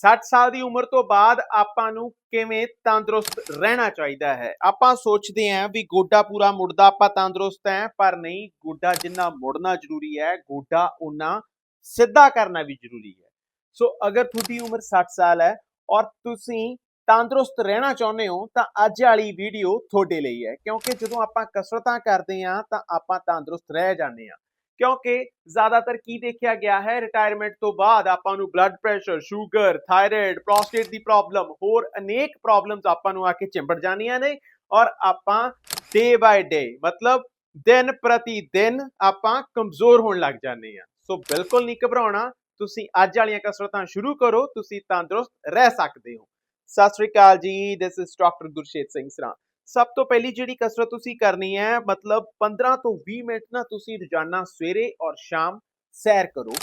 60 ਸਾਲ ਦੀ ਉਮਰ ਤੋਂ ਬਾਅਦ ਆਪਾਂ ਨੂੰ ਕਿਵੇਂ ਤੰਦਰੁਸਤ ਰਹਿਣਾ ਚਾਹੀਦਾ ਹੈ? ਆਪਾਂ ਸੋਚਦੇ ਆਂ ਵੀ ਗੋਡਾ ਪੂਰਾ ਮੁੜਦਾ, ਆਪਾਂ ਤੰਦਰੁਸਤ ਹੈ, ਪਰ ਨਹੀਂ, ਗੋਡਾ ਜਿੰਨਾ ਮੁੜਨਾ ਜ਼ਰੂਰੀ ਹੈ, ਗੋਡਾ ਉਨਾ ਸਿੱਧਾ ਕਰਨਾ ਵੀ ਜ਼ਰੂਰੀ ਹੈ। ਸੋ ਅਗਰ ਤੁਹਾਡੀ ਉਮਰ 60 ਸਾਲ ਹੈ ਔਰ ਤੁਸੀਂ ਤੰਦਰੁਸਤ ਰਹਿਣਾ ਚਾਹੁੰਦੇ ਹੋ, ਤਾਂ ਅੱਜ ਵਾਲੀ ਵੀਡੀਓ ਤੁਹਾਡੇ ਲਈ ਹੈ। ਕਿਉਂਕਿ ਜਦੋਂ ਆਪਾਂ ਕਸਰਤਾਂ ਕਰਦੇ ਆਂ ਤਾਂ ਆਪਾਂ ਤੰਦਰੁਸਤ ਰਹਿ ਜਾਂਦੇ ਆਂ ਕਿਉਂਕਿ ਜ਼ਿਆਦਾਤਰ ਕੀ ਦੇਖਿਆ ਗਿਆ ਹੈ? ਰਿਟਾਇਰਮੈਂਟ ਤੋਂ ਬਾਅਦ ਆਪਾਂ ਨੂੰ blood pressure sugar thyroid prostate ਦੀ ਪ੍ਰੋਬਲਮ ਹੋਰ ਅਨੇਕ ਪ੍ਰੋਬਲਮਸ ਆਪਾਂ ਨੂੰ ਆ ਕੇ ਚਿੰਬੜ ਜਾਂਦੀਆਂ ਨੇ ਔਰ ਆਪਾਂ ਡੇ ਬਾਏ ਡੇ ਮਤਲਬ ਦਿਨ ਪ੍ਰਤੀ ਦਿਨ ਆਪਾਂ ਕਮਜ਼ੋਰ ਹੋਣ ਲੱਗ ਜਾਂਦੇ ਆ ਸੋ ਬਿਲਕੁਲ ਨਹੀਂ ਘਬਰਾਉਣਾ, ਤੁਸੀਂ ਅੱਜ ਵਾਲੀਆਂ ਕਸਰਤਾਂ ਸ਼ੁਰੂ ਕਰੋ, ਤੁਸੀਂ ਤੰਦਰੁਸਤ ਰਹਿ ਸਕਦੇ ਹੋ। ਸਤਿ ਸ੍ਰੀ ਅਕਾਲ ਜੀ this is doctor Gurshet Singh Sra. ਸਭ ਤੋਂ ਪਹਿਲੀ ਜਿਹੜੀ ਕਸਰਤ ਤੁਸੀਂ ਕਰਨੀ ਹੈ, ਮਤਲਬ 15 ਤੋਂ 20 ਮਿੰਟ ਨਾ ਤੁਸੀਂ ਰੋਜ਼ਾਨਾ ਸਵੇਰੇ ਔਰ ਸ਼ਾਮ ਸੈਰ ਕਰੋ।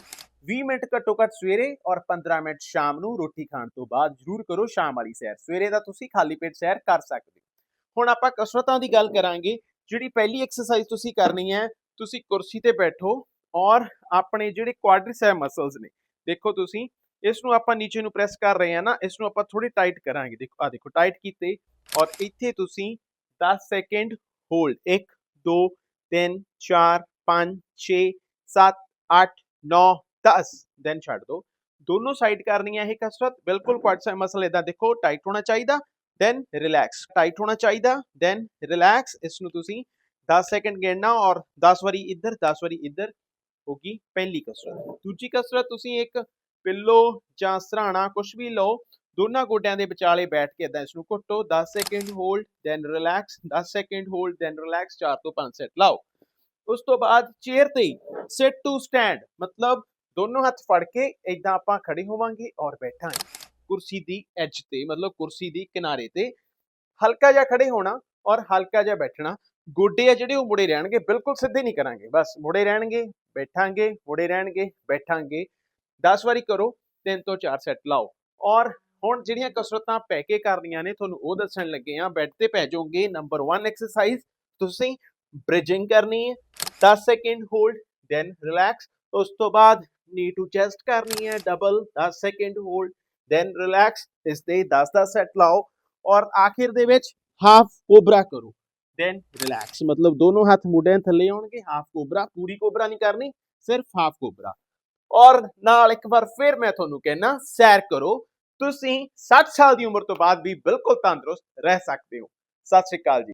20 ਮਿੰਟ ਘੱਟੋ ਘੱਟ ਸਵੇਰੇ ਔਰ 15 ਮਿੰਟ ਸ਼ਾਮ ਨੂੰ ਰੋਟੀ ਖਾਣ ਤੋਂ ਬਾਅਦ ਜ਼ਰੂਰ ਕਰੋ ਸ਼ਾਮ ਵਾਲੀ ਸੈਰ। ਸਵੇਰੇ ਦਾ ਤੁਸੀਂ ਖਾਲੀ ਪੇਟ ਸੈਰ ਕਰ ਸਕਦੇ ਹੋ। ਹੁਣ ਆਪਾਂ ਕਸਰਤਾਂ ਦੀ ਗੱਲ ਕਰਾਂਗੇ। ਜਿਹੜੀ ਪਹਿਲੀ ਐਕਸਰਸਾਈਜ਼ ਤੁਸੀਂ ਕਰਨੀ ਹੈ, ਤੁਸੀਂ ਕੁਰਸੀ ਤੇ ਬੈਠੋ ਔਰ ਆਪਣੇ ਜਿਹੜੇ ਕੁਆਡ੍ਰਿਸੈਪ ਮਸਲਸ ਨੇ, ਦੇਖੋ ਤੁਸੀਂ, ਇਸ ਨੂੰ ਆਪਾਂ ਨੀਚੇ ਨੂੰ ਪ੍ਰੈਸ ਕਰ ਰਹੇ ਹਾਂ ਨਾ, ਇਸ ਨੂੰ ਆਪਾਂ ਥੋੜੀ ਟਾਈਟ ਕਰਾਂਗੇ। ਦੇਖੋ ਆ ਦੇਖੋ ਟਾਈਟ ਕੀਤੇ। ਔਰ ਇੱਥੇ ਤੁਸੀਂ 10 ਸੈਕਿੰਡ ਹੋਲਡ 1 2 3 4 5 6 7 8 9 10 ਦੈਨ ਛੱਡ ਦਿਓ ਦੋਨੋਂ ਸਾਈਡ ਕਰਨੀ ਹੈ ਇਹ ਕਸਰਤ ਬਿਲਕੁਲ ਕੁਆਡ੍ਰਿਸੈਪ ਮਸਲ ਇਦਾਂ ਦੇਖੋ ਟਾਈਟ ਹੋਣਾ ਚਾਹੀਦਾ ਦੈਨ ਰਿਲੈਕਸ ਟਾਈਟ ਹੋਣਾ ਚਾਹੀਦਾ ਦੈਨ ਰਿਲੈਕਸ ਇਸ ਨੂੰ ਤੁਸੀਂ 10 ਸੈਕਿੰਡ ਗਿਣਨਾ ਔਰ 10 ਵਾਰੀ ਇੱਧਰ 10 ਵਾਰੀ ਇੱਧਰ ਹੋਗੀ ਪਹਿਲੀ ਕਸਰਤ। ਦੂਜੀ ਕਸਰਤ ਤੁਸੀਂ ਇੱਕ ਪਿੱਲੋ ਜਾਂ ਸਰਾਣਾ ਕੁਝ ਵੀ ਲਓ ਦੋਨਾਂ ਗੋਡਿਆਂ ਦੇ ਵਿਚਾਲੇ ਬੈਠ ਕੇ ਇਦਾਂ ਇਸ ਨੂੰ ਘੁੱਟੋ 10 second hold then relax 10 second hold then relax 4 ਤੋਂ 5 ਸੈਟ ਲਾਓ। ਉਸ ਤੋਂ ਬਾਅਦ ਚੇਅਰ ਤੇ ਸਿਟ ਟੂ ਸਟੈਂਡ ਮਤਲਬ ਦੋਨੋਂ ਹੱਥ ਫੜ ਕੇ ਇਦਾਂ ਆਪਾਂ ਖੜੇ ਹੋਵਾਂਗੇ ਔਰ ਬੈਠਾਂਗੇ। ਕੁਰਸੀ ਦੀ ਐਜ ਤੇ, ਮਤਲਬ ਕੁਰਸੀ ਦੀ ਕਿਨਾਰੇ ਤੇ ਹਲਕਾ ਜਿਹਾ ਖੜੇ ਹੋਣਾ ਔਰ ਹਲਕਾ ਜਿਹਾ ਬੈਠਣਾ। ਗੋਡੇ ਆ ਜਿਹੜੇ ਉਹ ਮੁੜੇ ਰਹਿਣਗੇ, ਬਿਲਕੁਲ ਸਿੱਧੇ ਨਹੀਂ ਕਰਾਂਗੇ, ਬਸ ਮੁੜੇ ਰਹਿਣਗੇ, ਬੈਠਾਂਗੇ, ਮੁੜੇ ਰਹਿਣਗੇ, ਬੈਠਾਂਗੇ। 10 ਵਾਰੀ ਕਰੋ 3 ਤੋਂ 4 ਸੈੱਟ ਲਾਓ। ਔਰ ਹੁਣ ਜਿਹੜੀਆਂ ਕਸਰਤਾਂ ਪੈ ਕੇ ਕਰਨੀਆਂ ਨੇ, ਤੁਹਾਨੂੰ ਉਹ ਦੱਸਣ ਲੱਗੇ ਆ ਬੈੱਡ ਤੇ ਪੈ ਜਾਓਗੇ। ਨੰਬਰ 1 ਐਕਸਰਸਾਈਜ਼ ਤੁਸੀਂ ਬ੍ਰਿਜਿੰਗ ਕਰਨੀ ਹੈ। 10 ਸੈਕਿੰਡ ਹੋਲਡ ਦੈਨ ਰਿਲੈਕਸ ਉਸ ਤੋਂ ਬਾਅਦ ਨੀ ਟੂ ਚੈਸਟ ਕਰਨੀ ਹੈ। Double 10 second hold then relax ਇਸ ਦੇ 10 10 ਸੈੱਟ ਲਾਓ ਔਰ ਆਖਿਰ ਦੇ ਵਿੱਚ ਹਾਫ ਕੋਬਰਾ ਕਰੋ। ਦੈਨ ਰਿਲੈਕਸ ਮਤਲਬ ਦੋਨੋਂ ਹੱਥ ਮੋਢਿਆਂ ਥੱਲੇ ਆਉਣਗੇ। ਹਾਫ ਕੋਬਰਾ ਪੂਰੀ ਕੋਬਰਾ ਨਹੀਂ ਕਰਨੀ, ਸਿਰਫ ਹਾਫ ਕੋਬਰਾ ਔਰ ਨਾਲ ਇੱਕ ਵਾਰ ਫਿਰ ਮੈਂ ਤੁਹਾਨੂੰ ਕਹਿਣਾ ਸੈਰ ਕਰੋ। ਤੁਸੀਂ 60 ਸਾਲ ਦੀ ਉਮਰ ਤੋਂ ਬਾਅਦ ਵੀ ਬਿਲਕੁਲ ਤੰਦਰੁਸਤ ਰਹਿ ਸਕਦੇ ਹੋ। ਸਤਿ ਸ਼੍ਰੀ ਅਕਾਲ ਜੀ।